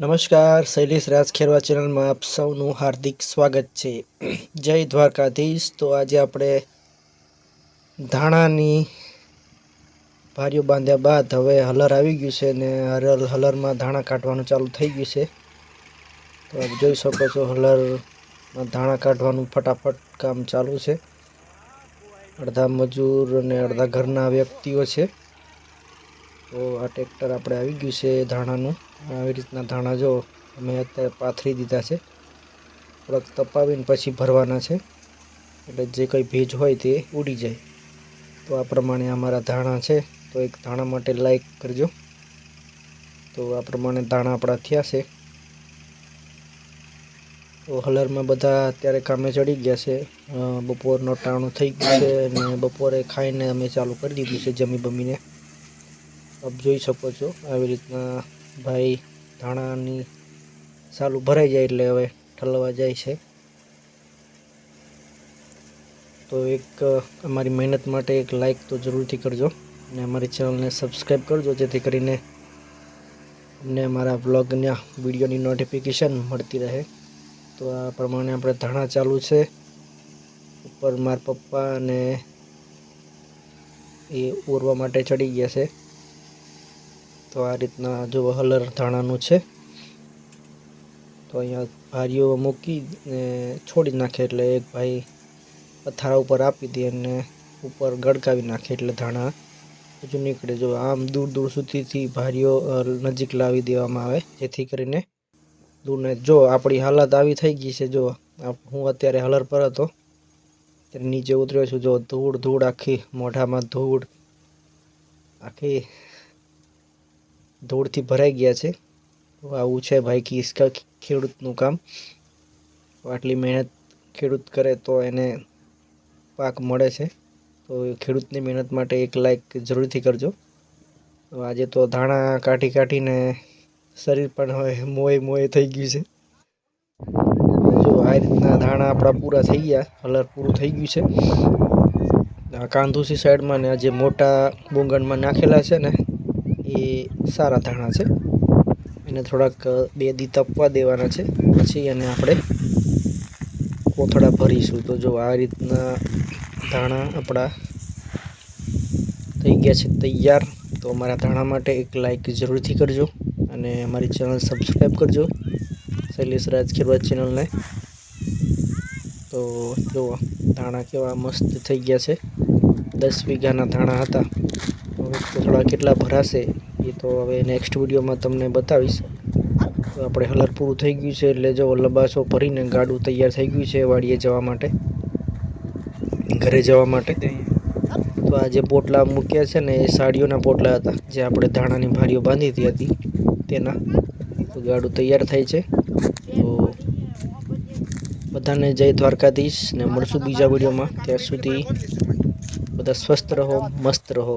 નમસ્કાર, શૈલેષ રાજ ખેરવા ચેનલમાં આપ સૌનું હાર્દિક સ્વાગત છે. જય દ્વારકાધીશ. તો આજે આપણે ધાણાની ભારીઓ બાંધ્યા બાદ હવે હલર આવી ગયું છે ને હલર હલરમાં ધાણા કાઢવાનું ચાલુ થઈ ગયું છે. તો આપ જોઈ શકો છો હલરમાં ધાણા કાઢવાનું ફટાફટ કામ ચાલુ છે. અડધા મજૂર અને અડધા ઘરના વ્યક્તિઓ છે. તો આ ટ્રેક્ટર આપણે આવી ગયું છે ધાણાનું. આવી રીતના ધાણા જો અમે અત્યારે પાથરી દીધા છે. થોડાક તપાવીને પછી ભરવાના છે. એટલે જે કંઈ ભેજ હોય તે ઉડી જાય. તો આ પ્રમાણે અમારા ધાણા છે. તો એક ધાણા માટે લાઈક કરજો. તો આ પ્રમાણે ધાણા આપણા થયા છે. તો હલરમાં બધા અત્યારે કામે ચડી ગયા છે. બપોરનો ટાણું થઈ ગયું છે અને બપોરે ખાઈને અમે ચાલુ કરી દીધું છે જમી બમીને. આપ જોઈ શકો છો આવી રીતના ભાઈ ધાણાની સાલું ભરાઈ જાય એટલે હવે ઠલવા જાય છે. તો એક અમારી મહેનત માટે એક લાઇક તો જરૂરથી કરજો અને અમારી ચેનલને સબસ્ક્રાઈબ કરજો જેથી કરીને અમને અમારા વ્લોગના વિડીયોની નોટિફિકેશન મળતી રહે. તો આ પ્રમાણે આપણે ધાણા ચાલુ છે. ઉપર મારા પપ્પા અને એ ઓરવા માટે ચડી ગયા છે. તો આ રીતના જો હલર ધાણાનું છે. તો અહીંયા ભારીઓ મૂકી ને છોડી નાખે એટલે એક ભાઈ પથારા ઉપર આપી દે અને ઉપર ગડકાવી નાખે એટલે ધાણા હજુ નીકળે. જો આમ દૂર દૂર સુધીથી ભારીઓ નજીક લાવી દેવામાં આવે, જેથી કરીને દૂરને જો આપણી હાલત આવી થઈ ગઈ છે, જો હું અત્યારે હલર પર હતો, ત્યારે નીચે ઉતર્યો છું. જો ધૂળ ધૂળ આખી મોઢામાં ધૂળ આખી ધૂળથી ભરાઈ ગયા છે. આવું છે ભાઈ કિસ્કા ખેડૂતનું કામ. આટલી મહેનત ખેડૂત કરે તો એને પાક મળે છે. તો ખેડૂતની મહેનત માટે એક લાઈક જરૂરથી કરજો. તો આજે તો ધાણા કાઢી કાઢીને શરીર પણ હવે મોય મોય થઈ ગયું છે. જો આ રીતના ધાણા આપણા પૂરા થઈ ગયા. કલર પૂરું થઈ ગયું છે. કાંધુસી સાઈડમાં ને આજે મોટા બુંગણમાં નાખેલા છે ને એ સારા ધાણા છે. એને થોડાક બે દી તપવા દેવાના છે. પછી એને આપણે કોથળા ભરીશું. તો જો આ રીતના ધાણા આપણા થઈ ગયા છે તૈયાર. તો અમારા ધાણા માટે એક લાઇક જરૂરથી કરજો અને અમારી ચેનલ સબસ્ક્રાઈબ કરજો. શૈલેષ રાજ ખેરવા ચેનલને. તો જુઓ ધાણા કેવા મસ્ત થઈ ગયા છે. દસ વીઘાના ધાણા હતા. થોડા કેટલા ભરાશે એ તો હવે નેક્સ્ટ વિડીયોમાં તમને બતાવીશ. તો આપણે હલર પૂરું થઈ ગયું છે એટલે જો લબાસો ભરીને ગાડું તૈયાર થઈ ગયું છે વાડીએ જવા માટે. ઘરે જવા માટે. તો આ જે પોટલા મૂક્યા છે ને એ સાડીઓના પોટલા હતા, જે આપણે ધાણાની ભારીઓ બાંધી હતી હતી તેના. તો ગાડું તૈયાર થાય છે. તો બધાને જય દ્વારકાધીશ ને મળશું બીજા વિડીયોમાં. ત્યાં સુધી બધા સ્વસ્થ રહો, મસ્ત રહો.